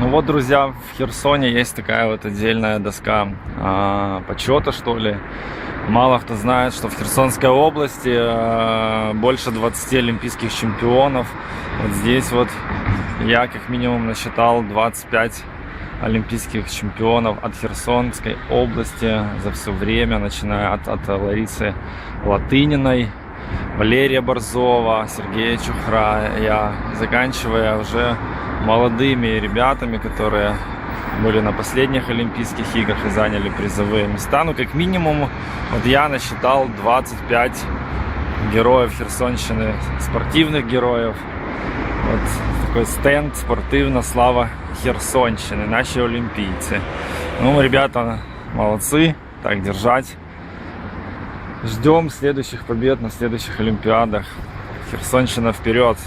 Ну вот, друзья, в Херсоне есть такая вот отдельная доска а, почета, что ли. Мало кто знает, что в Херсонской области а, больше 20 олимпийских чемпионов. Вот здесь вот я как минимум насчитал 25 олимпийских чемпионов от Херсонской области за все время, начиная от, от Ларисы Латыниной, Валерия Борзова, Сергея Чухра, я заканчивая уже молодыми ребятами, которые были на последних Олимпийских играх и заняли призовые места. Ну, как минимум, вот я насчитал 25 героев Херсонщины, спортивных героев. Вот такой стенд «Спортивна слава Херсонщины», наши олимпийцы. Ну, ребята, молодцы, так держать. Ждем следующих побед на следующих Олимпиадах. Херсонщина вперед!